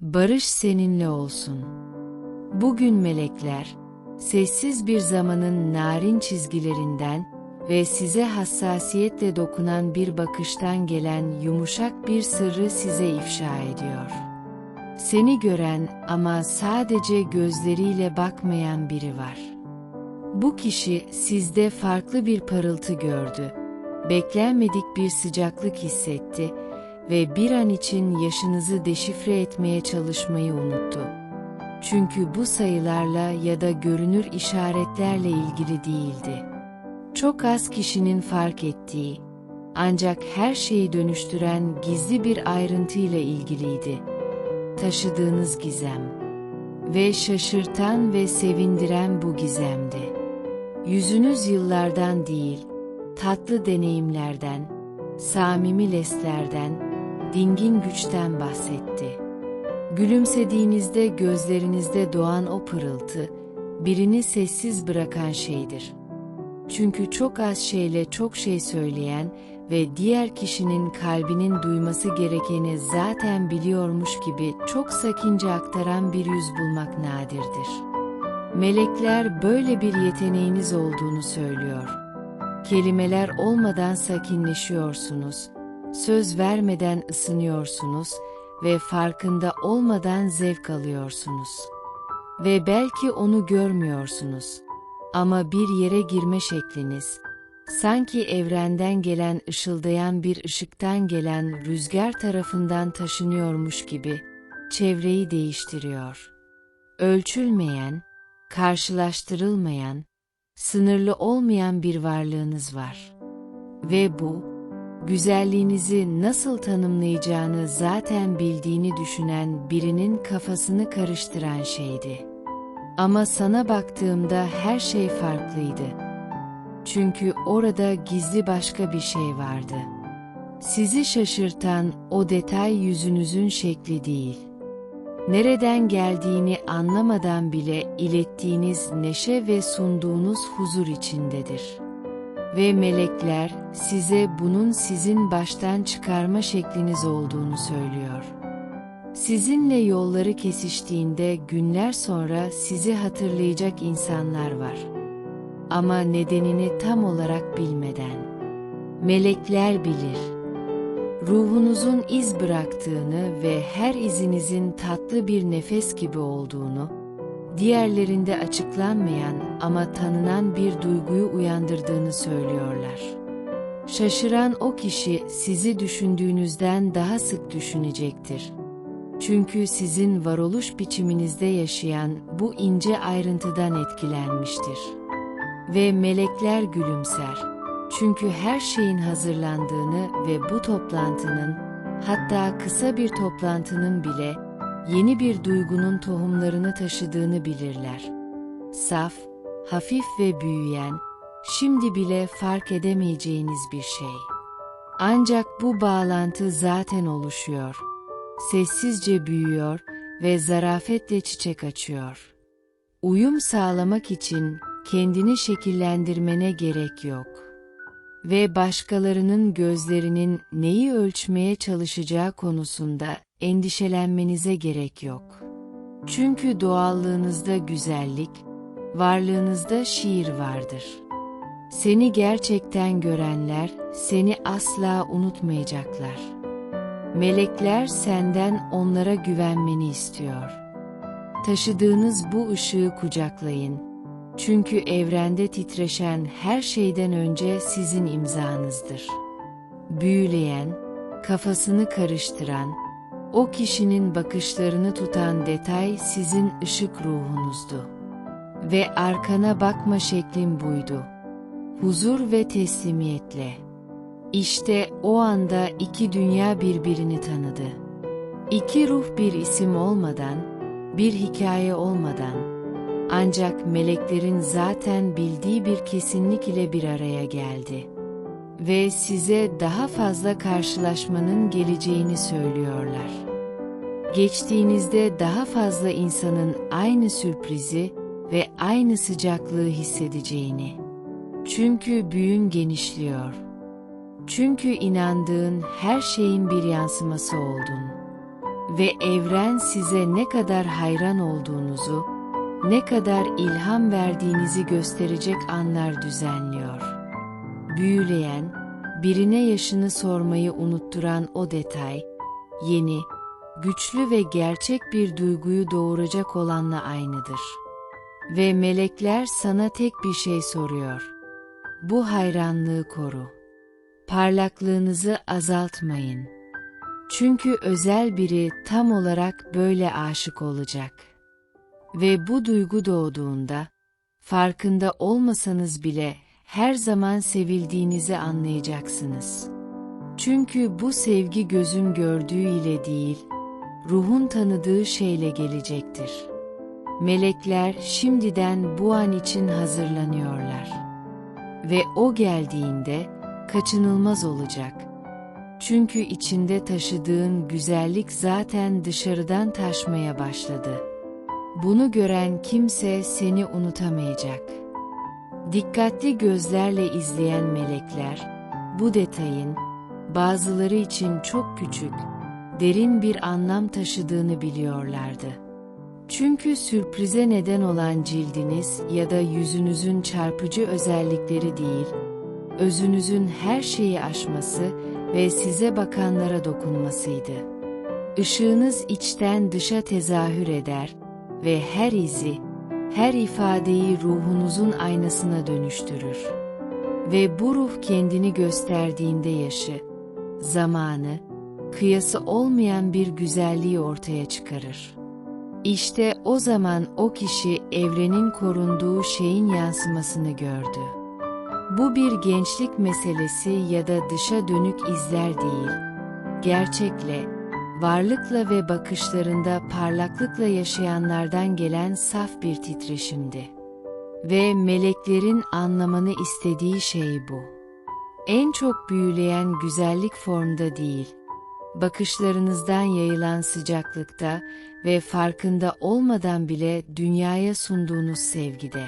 Barış seninle olsun. Bugün melekler, sessiz bir zamanın narin çizgilerinden ve size hassasiyetle dokunan bir bakıştan gelen yumuşak bir sırrı size ifşa ediyor. Seni gören ama sadece gözleriyle bakmayan biri var. Bu kişi sizde farklı bir parıltı gördü, beklenmedik bir sıcaklık hissetti ve bir an için yaşınızı deşifre etmeye çalışmayı unuttu. Çünkü bu sayılarla ya da görünür işaretlerle ilgili değildi. Çok az kişinin fark ettiği, ancak her şeyi dönüştüren gizli bir ayrıntıyla ilgiliydi. Taşıdığınız gizem. Ve şaşırtan ve sevindiren bu gizemdi. Yüzünüz yıllardan değil, tatlı deneyimlerden, samimi leslerden, dingin güçten bahsetti. Gülümsediğinizde gözlerinizde doğan o pırıltı, birini sessiz bırakan şeydir. Çünkü çok az şeyle çok şey söyleyen ve diğer kişinin kalbinin duyması gerekeni zaten biliyormuş gibi çok sakince aktaran bir yüz bulmak nadirdir. Melekler böyle bir yeteneğiniz olduğunu söylüyor. Kelimeler olmadan sakinleşiyorsunuz, söz vermeden ısınıyorsunuz ve farkında olmadan zevk alıyorsunuz. Ve belki onu görmüyorsunuz. Ama bir yere girme şekliniz, sanki evrenden gelen ışıldayan bir ışıktan gelen rüzgar tarafından taşınıyormuş gibi, çevreyi değiştiriyor. Ölçülmeyen, karşılaştırılmayan, sınırlı olmayan bir varlığınız var. Ve bu, güzelliğinizi nasıl tanımlayacağını zaten bildiğini düşünen birinin kafasını karıştıran şeydi. Ama sana baktığımda her şey farklıydı. Çünkü orada gizli başka bir şey vardı. Sizi şaşırtan o detay yüzünüzün şekli değil. Nereden geldiğini anlamadan bile ilettiğiniz neşe ve sunduğunuz huzur içindedir. Ve melekler size bunun sizin baştan çıkarma şekliniz olduğunu söylüyor. Sizinle yolları kesiştiğinde günler sonra sizi hatırlayacak insanlar var. Ama nedenini tam olarak bilmeden. Melekler bilir. Ruhunuzun iz bıraktığını ve her izinizin tatlı bir nefes gibi olduğunu, diğerlerinde açıklanmayan ama tanınan bir duyguyu uyandırdığını söylüyorlar. Şaşıran o kişi sizi düşündüğünüzden daha sık düşünecektir. Çünkü sizin varoluş biçiminizde yaşayan bu ince ayrıntıdan etkilenmiştir. Ve melekler gülümser. Çünkü her şeyin hazırlandığını ve bu toplantının, hatta kısa bir toplantının bile yeni bir duygunun tohumlarını taşıdığını bilirler. Saf, hafif ve büyüyen, şimdi bile fark edemeyeceğiniz bir şey. Ancak bu bağlantı zaten oluşuyor. Sessizce büyüyor ve zarafetle çiçek açıyor. Uyum sağlamak için kendini şekillendirmene gerek yok. Ve başkalarının gözlerinin neyi ölçmeye çalışacağı konusunda endişelenmenize gerek yok. Çünkü doğallığınızda güzellik, varlığınızda şiir vardır. Seni gerçekten görenler seni asla unutmayacaklar. Melekler senden onlara güvenmeni istiyor. Taşıdığınız bu ışığı kucaklayın. Çünkü evrende titreşen her şeyden önce sizin imzanızdır. Büyüleyen, kafasını karıştıran, o kişinin bakışlarını tutan detay sizin ışık ruhunuzdu. Ve arkana bakma şeklin buydu. Huzur ve teslimiyetle. İşte o anda iki dünya birbirini tanıdı. İki ruh bir isim olmadan, bir hikaye olmadan, ancak meleklerin zaten bildiği bir kesinlik ile bir araya geldi. Ve size daha fazla karşılaşmanın geleceğini söylüyorlar. Geçtiğinizde daha fazla insanın aynı sürprizi ve aynı sıcaklığı hissedeceğini. Çünkü büyün genişliyor. Çünkü inandığın her şeyin bir yansıması oldun. ve evren size ne kadar hayran olduğunuzu, ne kadar ilham verdiğinizi gösterecek anlar düzenliyor. Büyüleyen, birine yaşını sormayı unutturan o detay, yeni, güçlü ve gerçek bir duyguyu doğuracak olanla aynıdır. Ve melekler sana tek bir şey soruyor. Bu hayranlığı koru. Parlaklığınızı azaltmayın. Çünkü özel biri tam olarak böyle aşık olacak. Ve bu duygu doğduğunda, farkında olmasanız bile her zaman sevildiğinizi anlayacaksınız. Çünkü bu sevgi gözün gördüğü ile değil, ruhun tanıdığı şeyle gelecektir. Melekler şimdiden bu an için hazırlanıyorlar. Ve o geldiğinde kaçınılmaz olacak. Çünkü içinde taşıdığın güzellik zaten dışarıdan taşmaya başladı. Bunu gören kimse seni unutamayacak. Dikkatli gözlerle izleyen melekler, bu detayın, bazıları için çok küçük, derin bir anlam taşıdığını biliyorlardı. Çünkü sürprize neden olan cildiniz ya da yüzünüzün çarpıcı özellikleri değil, özünüzün her şeyi aşması ve size bakanlara dokunmasıydı. Işığınız içten dışa tezahür eder ve her izi, her ifadeyi ruhunuzun aynasına dönüştürür. Ve bu ruh kendini gösterdiğinde yaşı, zamanı, kıyası olmayan bir güzelliği ortaya çıkarır. İşte o zaman o kişi evrenin korunduğu şeyin yansımasını gördü. Bu bir gençlik meselesi ya da dışa dönük izler değil. Gerçekle, varlıkla ve bakışlarında parlaklıkla yaşayanlardan gelen saf bir titreşimdi. Ve meleklerin anlamanı istediği şey bu. En çok büyüleyen güzellik formda değil, bakışlarınızdan yayılan sıcaklıkta ve farkında olmadan bile dünyaya sunduğunuz sevgide.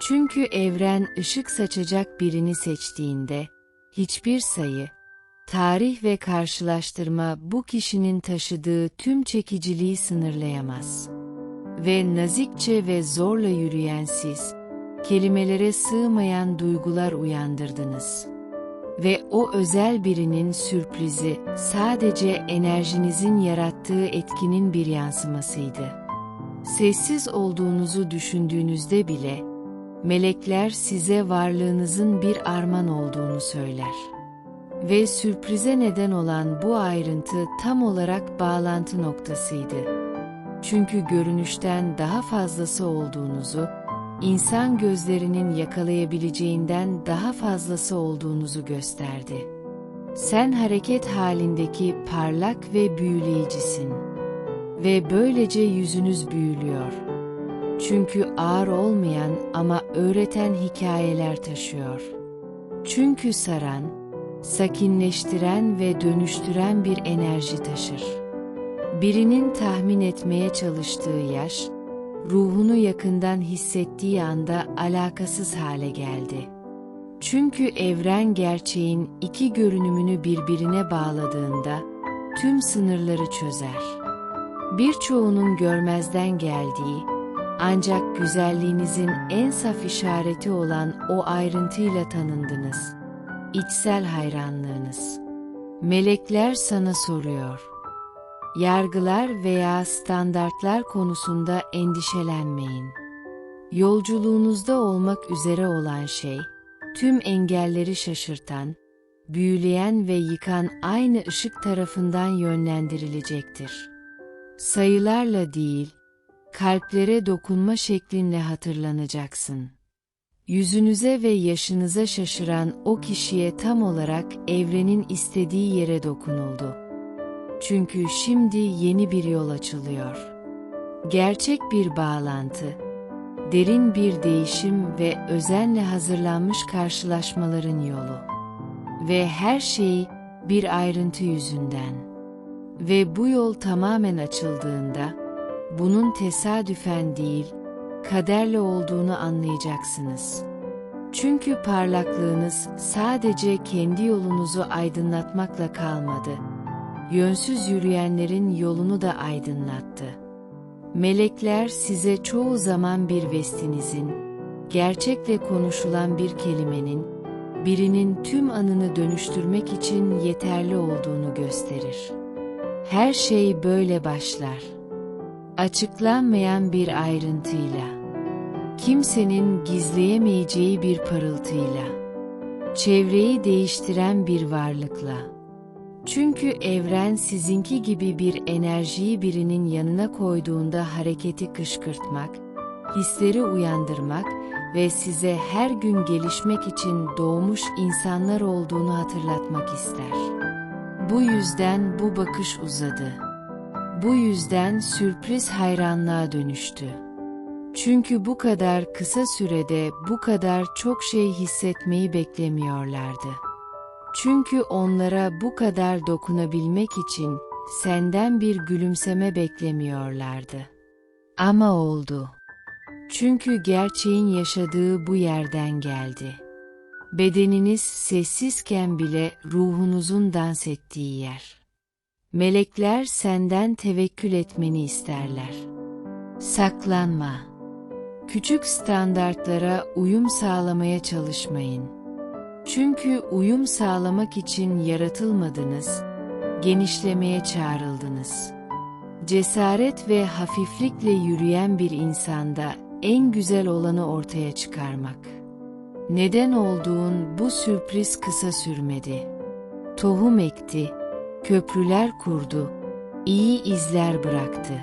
Çünkü evren ışık saçacak birini seçtiğinde, hiçbir sayı, tarih ve karşılaştırma bu kişinin taşıdığı tüm çekiciliği sınırlayamaz. Ve nazikçe ve zorla yürüyen siz, kelimelere sığmayan duygular uyandırdınız.'' ve o özel birinin sürprizi sadece enerjinizin yarattığı etkinin bir yansımasıydı. Sessiz olduğunuzu düşündüğünüzde bile melekler size varlığınızın bir arman olduğunu söyler. Ve sürprize neden olan bu ayrıntı tam olarak bağlantı noktasıydı. Çünkü görünüşten daha fazlası olduğunuzu insan gözlerinin yakalayabileceğinden daha fazlası olduğunuzu gösterdi. Sen hareket halindeki parlak ve büyüleyicisin. Ve böylece yüzünüz büyülüyor. Çünkü ağır olmayan ama öğreten hikayeler taşıyor. Çünkü saran, sakinleştiren ve dönüştüren bir enerji taşır. Birinin tahmin etmeye çalıştığı yaş, ruhunu yakından hissettiği anda alakasız hale geldi. Çünkü evren gerçeğin iki görünümünü birbirine bağladığında tüm sınırları çözer. Birçoğunun görmezden geldiği, ancak güzelliğinizin en saf işareti olan o ayrıntıyla tanındınız. İçsel hayranlığınız. Melekler sana soruyor yargılar veya standartlar konusunda endişelenmeyin. Yolculuğunuzda olmak üzere olan şey, tüm engelleri şaşırtan, büyüleyen ve yıkan aynı ışık tarafından yönlendirilecektir. Sayılarla değil, kalplere dokunma şeklinle hatırlanacaksın. Yüzünüze ve yaşınıza şaşıran o kişiye tam olarak evrenin istediği yere dokunuldu. Çünkü şimdi yeni bir yol açılıyor. Gerçek bir bağlantı, derin bir değişim ve özenle hazırlanmış karşılaşmaların yolu. Ve her şey bir ayrıntı yüzünden. Ve bu yol tamamen açıldığında, bunun tesadüfen değil, kaderle olduğunu anlayacaksınız. Çünkü parlaklığınız sadece kendi yolunuzu aydınlatmakla kalmadı yönsüz yürüyenlerin yolunu da aydınlattı. Melekler size çoğu zaman bir vestinizin, gerçekle konuşulan bir kelimenin, birinin tüm anını dönüştürmek için yeterli olduğunu gösterir. Her şey böyle başlar. Açıklanmayan bir ayrıntıyla. Kimsenin gizleyemeyeceği bir parıltıyla. Çevreyi değiştiren bir varlıkla. Çünkü evren sizinki gibi bir enerjiyi birinin yanına koyduğunda hareketi kışkırtmak, hisleri uyandırmak ve size her gün gelişmek için doğmuş insanlar olduğunu hatırlatmak ister. Bu yüzden bu bakış uzadı. Bu yüzden sürpriz hayranlığa dönüştü. Çünkü bu kadar kısa sürede bu kadar çok şey hissetmeyi beklemiyorlardı. Çünkü onlara bu kadar dokunabilmek için senden bir gülümseme beklemiyorlardı. Ama oldu. Çünkü gerçeğin yaşadığı bu yerden geldi. Bedeniniz sessizken bile ruhunuzun dans ettiği yer. Melekler senden tevekkül etmeni isterler. Saklanma. Küçük standartlara uyum sağlamaya çalışmayın. Çünkü uyum sağlamak için yaratılmadınız, genişlemeye çağrıldınız. Cesaret ve hafiflikle yürüyen bir insanda en güzel olanı ortaya çıkarmak. Neden olduğun bu sürpriz kısa sürmedi. Tohum ekti, köprüler kurdu, iyi izler bıraktı.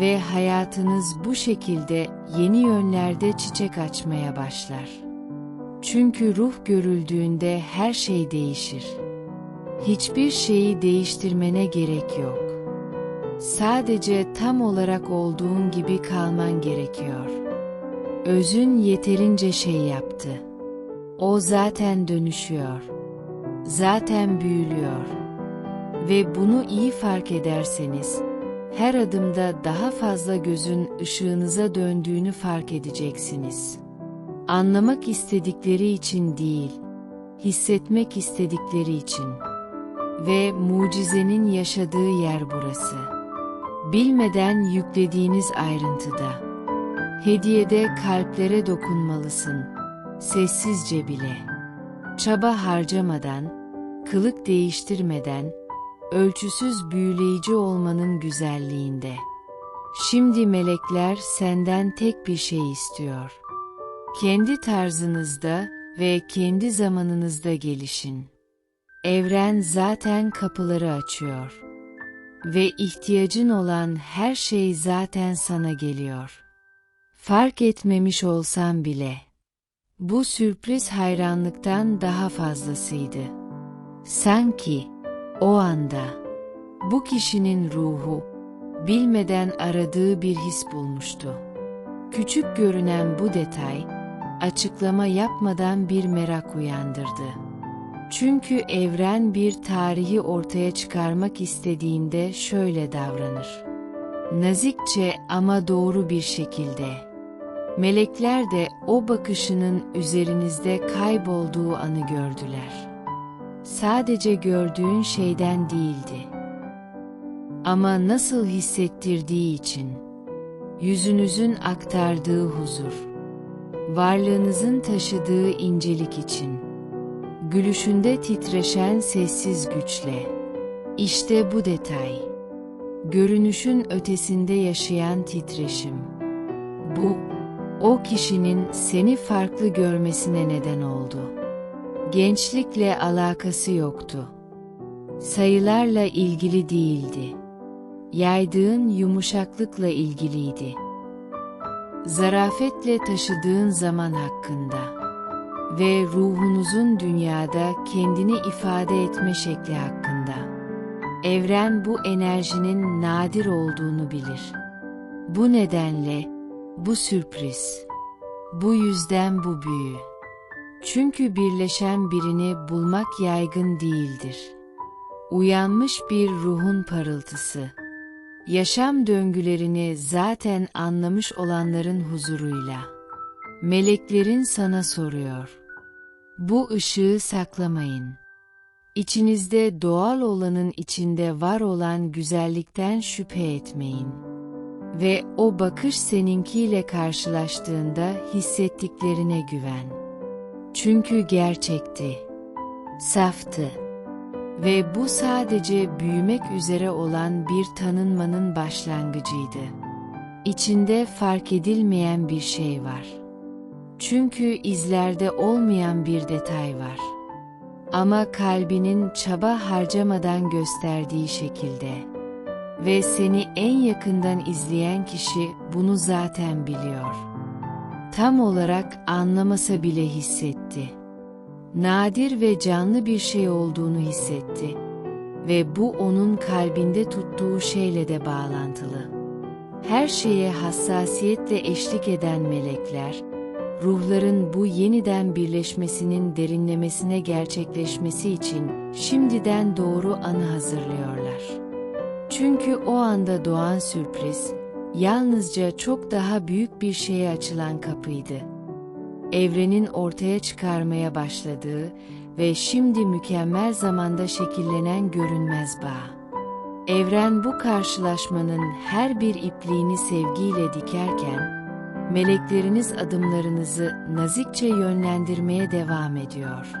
Ve hayatınız bu şekilde yeni yönlerde çiçek açmaya başlar. Çünkü ruh görüldüğünde her şey değişir. Hiçbir şeyi değiştirmene gerek yok. Sadece tam olarak olduğun gibi kalman gerekiyor. Özün yeterince şey yaptı. O zaten dönüşüyor. Zaten büyülüyor. Ve bunu iyi fark ederseniz, her adımda daha fazla gözün ışığınıza döndüğünü fark edeceksiniz. Anlamak istedikleri için değil, hissetmek istedikleri için. Ve mucizenin yaşadığı yer burası. Bilmeden yüklediğiniz ayrıntıda. Hediyede kalplere dokunmalısın. Sessizce bile. Çaba harcamadan, kılık değiştirmeden, ölçüsüz büyüleyici olmanın güzelliğinde. Şimdi melekler senden tek bir şey istiyor. Kendi tarzınızda ve kendi zamanınızda gelişin. Evren zaten kapıları açıyor. Ve ihtiyacın olan her şey zaten sana geliyor. Fark etmemiş olsam bile. Bu sürpriz hayranlıktan daha fazlasıydı. Sanki o anda bu kişinin ruhu bilmeden aradığı bir his bulmuştu. Küçük görünen bu detay açıklama yapmadan bir merak uyandırdı. Çünkü evren bir tarihi ortaya çıkarmak istediğinde şöyle davranır. Nazikçe ama doğru bir şekilde. Melekler de o bakışının üzerinizde kaybolduğu anı gördüler. Sadece gördüğün şeyden değildi. Ama nasıl hissettirdiği için. Yüzünüzün aktardığı huzur. Varlığınızın taşıdığı incelik için. Gülüşünde titreşen sessiz güçle. İşte bu detay. Görünüşün ötesinde yaşayan titreşim. Bu, o kişinin seni farklı görmesine neden oldu. Gençlikle alakası yoktu. Sayılarla ilgili değildi. Yaydığın yumuşaklıkla ilgiliydi. Zarafetle taşıdığın zaman hakkında ve ruhunuzun dünyada kendini ifade etme şekli hakkında. Evren bu enerjinin nadir olduğunu bilir. Bu nedenle bu sürpriz. Bu yüzden bu büyü. Çünkü birleşen birini bulmak yaygın değildir. Uyanmış bir ruhun parıltısı. Yaşam döngülerini zaten anlamış olanların huzuruyla. Meleklerin sana soruyor. Bu ışığı saklamayın. İçinizde doğal olanın içinde var olan güzellikten şüphe etmeyin. Ve o bakış seninkiyle karşılaştığında hissettiklerine güven. Çünkü gerçekti. Saftı. Ve bu sadece büyümek üzere olan bir tanınmanın başlangıcıydı. İçinde fark edilmeyen bir şey var. Çünkü izlerde olmayan bir detay var. Ama kalbinin çaba harcamadan gösterdiği şekilde. Ve seni en yakından izleyen kişi bunu zaten biliyor. Tam olarak anlamasa bile hissetti. Nadir ve canlı bir şey olduğunu hissetti. Ve bu onun kalbinde tuttuğu şeyle de bağlantılı. Her şeye hassasiyetle eşlik eden melekler, ruhların bu yeniden birleşmesinin derinlemesine gerçekleşmesi için şimdiden doğru anı hazırlıyorlar. Çünkü o anda doğan sürpriz, yalnızca çok daha büyük bir şeye açılan kapıydı. Evrenin ortaya çıkarmaya başladığı ve şimdi mükemmel zamanda şekillenen görünmez bağ. Evren bu karşılaşmanın her bir ipliğini sevgiyle dikerken, melekleriniz adımlarınızı nazikçe yönlendirmeye devam ediyor.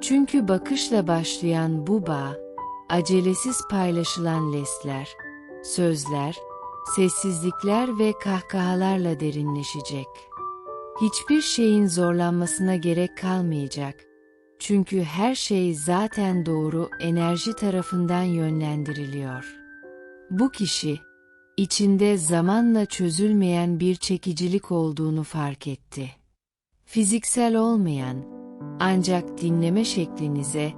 Çünkü bakışla başlayan bu bağ, acelesiz paylaşılan lesler, sözler, sessizlikler ve kahkahalarla derinleşecek. Hiçbir şeyin zorlanmasına gerek kalmayacak. Çünkü her şey zaten doğru enerji tarafından yönlendiriliyor. Bu kişi, içinde zamanla çözülmeyen bir çekicilik olduğunu fark etti. Fiziksel olmayan, ancak dinleme şeklinize,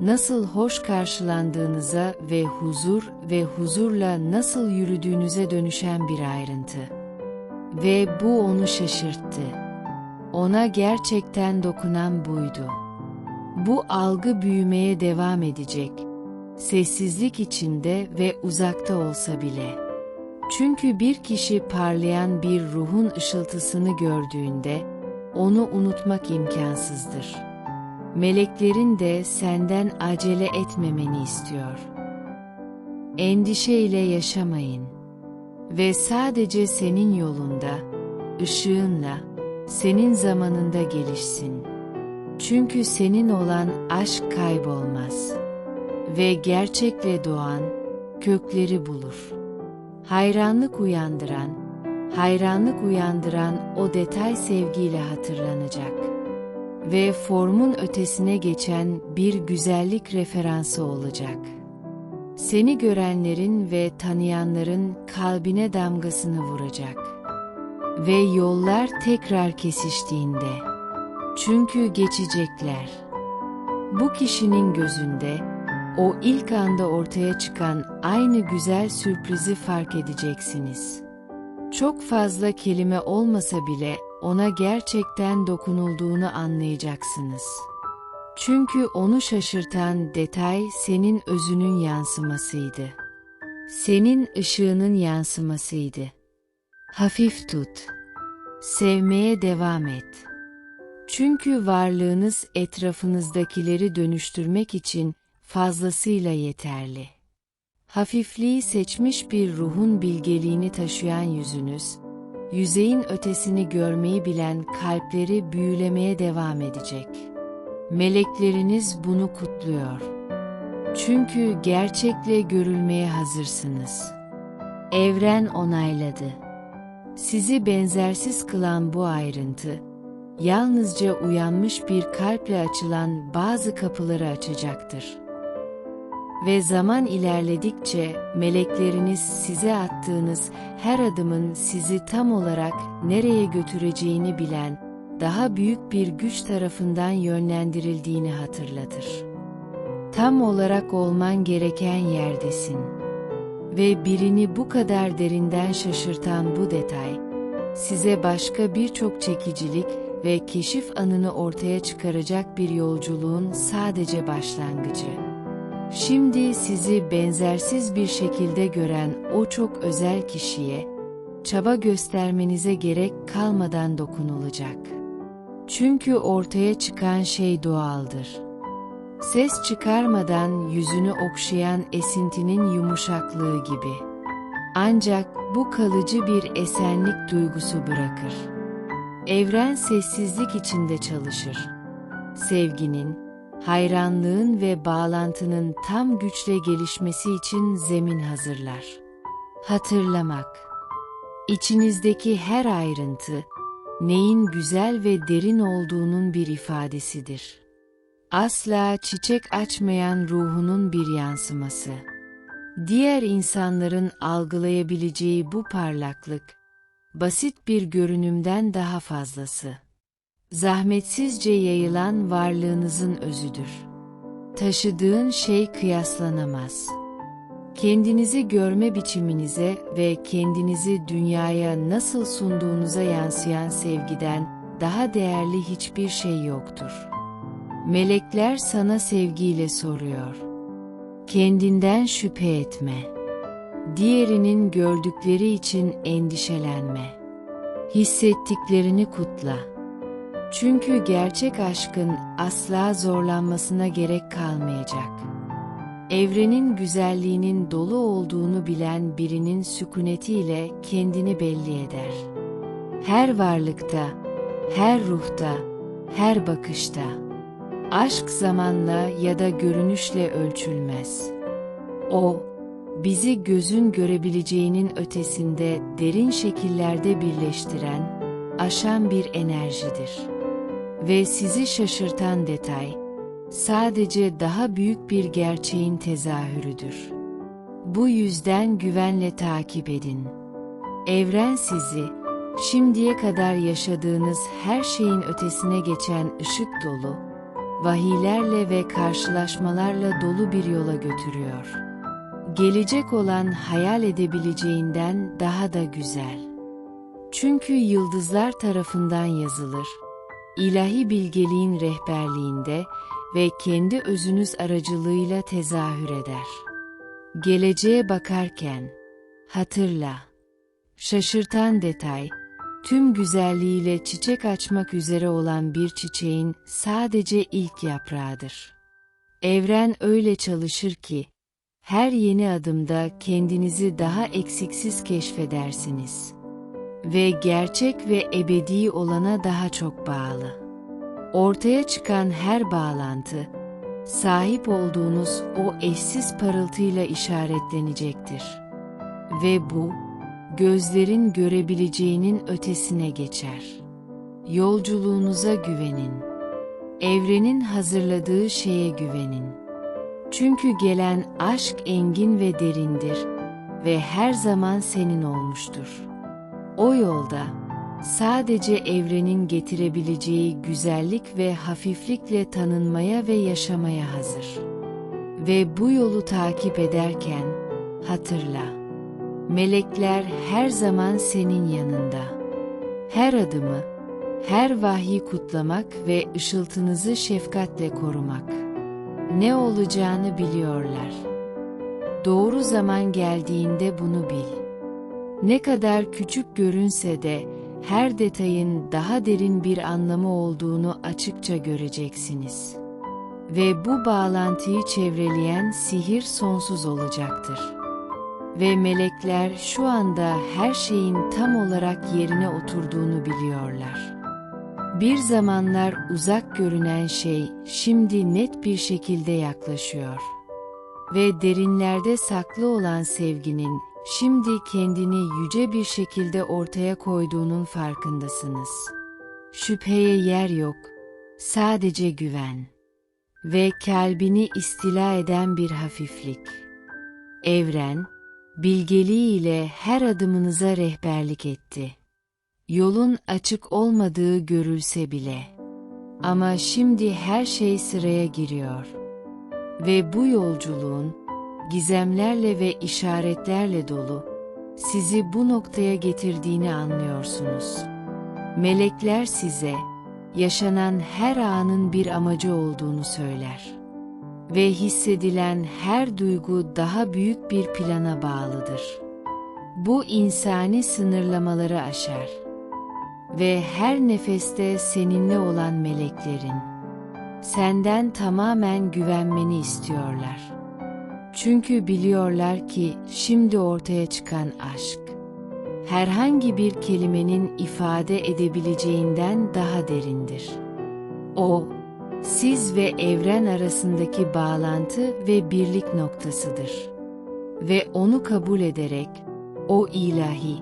nasıl hoş karşılandığınıza ve huzur ve huzurla nasıl yürüdüğünüze dönüşen bir ayrıntı. Ve bu onu şaşırttı. Ona gerçekten dokunan buydu. Bu algı büyümeye devam edecek. Sessizlik içinde ve uzakta olsa bile. Çünkü bir kişi parlayan bir ruhun ışıltısını gördüğünde, onu unutmak imkansızdır. Meleklerin de senden acele etmemeni istiyor. Endişeyle yaşamayın. Ve sadece senin yolunda, ışığınla, senin zamanında gelişsin. Çünkü senin olan aşk kaybolmaz. Ve gerçekle doğan, kökleri bulur. Hayranlık uyandıran, hayranlık uyandıran o detay sevgiyle hatırlanacak. Ve formun ötesine geçen bir güzellik referansı olacak. Seni görenlerin ve tanıyanların kalbine damgasını vuracak. Ve yollar tekrar kesiştiğinde. Çünkü geçecekler. Bu kişinin gözünde, o ilk anda ortaya çıkan aynı güzel sürprizi fark edeceksiniz. Çok fazla kelime olmasa bile ona gerçekten dokunulduğunu anlayacaksınız. Çünkü onu şaşırtan detay senin özünün yansımasıydı. Senin ışığının yansımasıydı. Hafif tut. Sevmeye devam et. Çünkü varlığınız etrafınızdakileri dönüştürmek için fazlasıyla yeterli. Hafifliği seçmiş bir ruhun bilgeliğini taşıyan yüzünüz, yüzeyin ötesini görmeyi bilen kalpleri büyülemeye devam edecek. Melekleriniz bunu kutluyor. Çünkü gerçekle görülmeye hazırsınız. Evren onayladı. Sizi benzersiz kılan bu ayrıntı, yalnızca uyanmış bir kalple açılan bazı kapıları açacaktır. Ve zaman ilerledikçe melekleriniz size attığınız her adımın sizi tam olarak nereye götüreceğini bilen, daha büyük bir güç tarafından yönlendirildiğini hatırlatır. Tam olarak olman gereken yerdesin. Ve birini bu kadar derinden şaşırtan bu detay, size başka birçok çekicilik ve keşif anını ortaya çıkaracak bir yolculuğun sadece başlangıcı. Şimdi sizi benzersiz bir şekilde gören o çok özel kişiye, çaba göstermenize gerek kalmadan dokunulacak. Çünkü ortaya çıkan şey doğaldır. Ses çıkarmadan yüzünü okşayan esintinin yumuşaklığı gibi. Ancak bu kalıcı bir esenlik duygusu bırakır. Evren sessizlik içinde çalışır. Sevginin, hayranlığın ve bağlantının tam güçle gelişmesi için zemin hazırlar. Hatırlamak İçinizdeki her ayrıntı, neyin güzel ve derin olduğunun bir ifadesidir. Asla çiçek açmayan ruhunun bir yansıması. Diğer insanların algılayabileceği bu parlaklık, basit bir görünümden daha fazlası. Zahmetsizce yayılan varlığınızın özüdür. Taşıdığın şey kıyaslanamaz. Kendinizi görme biçiminize ve kendinizi dünyaya nasıl sunduğunuza yansıyan sevgiden daha değerli hiçbir şey yoktur. Melekler sana sevgiyle soruyor. Kendinden şüphe etme. Diğerinin gördükleri için endişelenme. Hissettiklerini kutla. Çünkü gerçek aşkın asla zorlanmasına gerek kalmayacak. Evrenin güzelliğinin dolu olduğunu bilen birinin sükunetiyle kendini belli eder. Her varlıkta, her ruhta, her bakışta. Aşk zamanla ya da görünüşle ölçülmez. O, bizi gözün görebileceğinin ötesinde derin şekillerde birleştiren, aşan bir enerjidir. Ve sizi şaşırtan detay, sadece daha büyük bir gerçeğin tezahürüdür. Bu yüzden güvenle takip edin. Evren sizi, şimdiye kadar yaşadığınız her şeyin ötesine geçen ışık dolu, vahiylerle ve karşılaşmalarla dolu bir yola götürüyor. Gelecek olan hayal edebileceğinden daha da güzel. Çünkü yıldızlar tarafından yazılır, ilahi bilgeliğin rehberliğinde ve kendi özünüz aracılığıyla tezahür eder. Geleceğe bakarken, hatırla, şaşırtan detay, tüm güzelliğiyle çiçek açmak üzere olan bir çiçeğin sadece ilk yaprağıdır. Evren öyle çalışır ki, her yeni adımda kendinizi daha eksiksiz keşfedersiniz. Ve gerçek ve ebedi olana daha çok bağlı. Ortaya çıkan her bağlantı, sahip olduğunuz o eşsiz parıltıyla işaretlenecektir. Ve bu, gözlerin görebileceğinin ötesine geçer. Yolculuğunuza güvenin. Evrenin hazırladığı şeye güvenin. Çünkü gelen aşk engin ve derindir ve her zaman senin olmuştur. O yolda, sadece evrenin getirebileceği güzellik ve hafiflikle tanınmaya ve yaşamaya hazır. Ve bu yolu takip ederken, hatırla, melekler her zaman senin yanında. Her adımı, her vahyi kutlamak ve ışıltınızı şefkatle korumak. Ne olacağını biliyorlar. Doğru zaman geldiğinde bunu bil. Ne kadar küçük görünse de, her detayın daha derin bir anlamı olduğunu açıkça göreceksiniz. Ve bu bağlantıyı çevreleyen sihir sonsuz olacaktır. Ve melekler şu anda her şeyin tam olarak yerine oturduğunu biliyorlar. Bir zamanlar uzak görünen şey şimdi net bir şekilde yaklaşıyor. Ve derinlerde saklı olan sevginin Şimdi kendini yüce bir şekilde ortaya koyduğunun farkındasınız. Şüpheye yer yok, sadece güven. Ve kalbini istila eden bir hafiflik. Evren, bilgeliğiyle her adımınıza rehberlik etti. Yolun açık olmadığı görülse bile. Ama şimdi her şey sıraya giriyor. Ve bu yolculuğun, gizemlerle ve işaretlerle dolu, sizi bu noktaya getirdiğini anlıyorsunuz. Melekler size, yaşanan her anın bir amacı olduğunu söyler. Ve hissedilen her duygu daha büyük bir plana bağlıdır. Bu insani sınırlamaları aşar. Ve her nefeste seninle olan meleklerin, senden tamamen güvenmeni istiyorlar. Çünkü biliyorlar ki şimdi ortaya çıkan aşk, herhangi bir kelimenin ifade edebileceğinden daha derindir. O, siz ve evren arasındaki bağlantı ve birlik noktasıdır. Ve onu kabul ederek, o ilahi,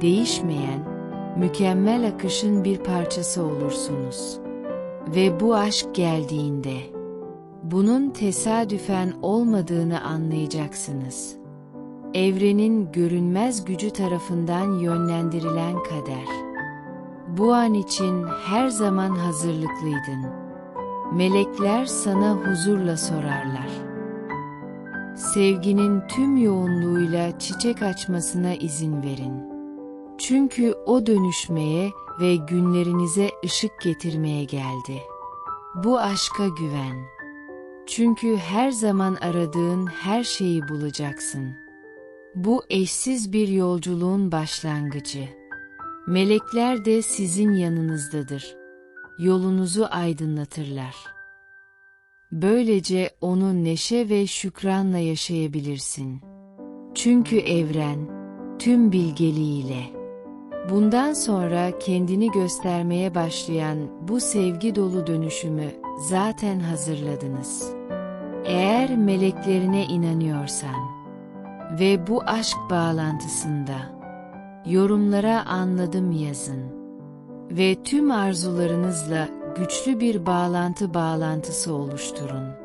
değişmeyen, mükemmel akışın bir parçası olursunuz. Ve bu aşk geldiğinde, bunun tesadüfen olmadığını anlayacaksınız. Evrenin görünmez gücü tarafından yönlendirilen kader. Bu an için her zaman hazırlıklıydın. Melekler sana huzurla sorarlar. Sevginin tüm yoğunluğuyla çiçek açmasına izin verin. Çünkü o dönüşmeye ve günlerinize ışık getirmeye geldi. Bu aşka güven. Çünkü her zaman aradığın her şeyi bulacaksın. Bu eşsiz bir yolculuğun başlangıcı. Melekler de sizin yanınızdadır. Yolunuzu aydınlatırlar. Böylece onu neşe ve şükranla yaşayabilirsin. Çünkü evren, tüm bilgeliğiyle, bundan sonra kendini göstermeye başlayan bu sevgi dolu dönüşümü zaten hazırladınız. Eğer meleklerine inanıyorsan ve bu aşk bağlantısında yorumlara anladım yazın ve tüm arzularınızla güçlü bir bağlantı bağlantısı oluşturun.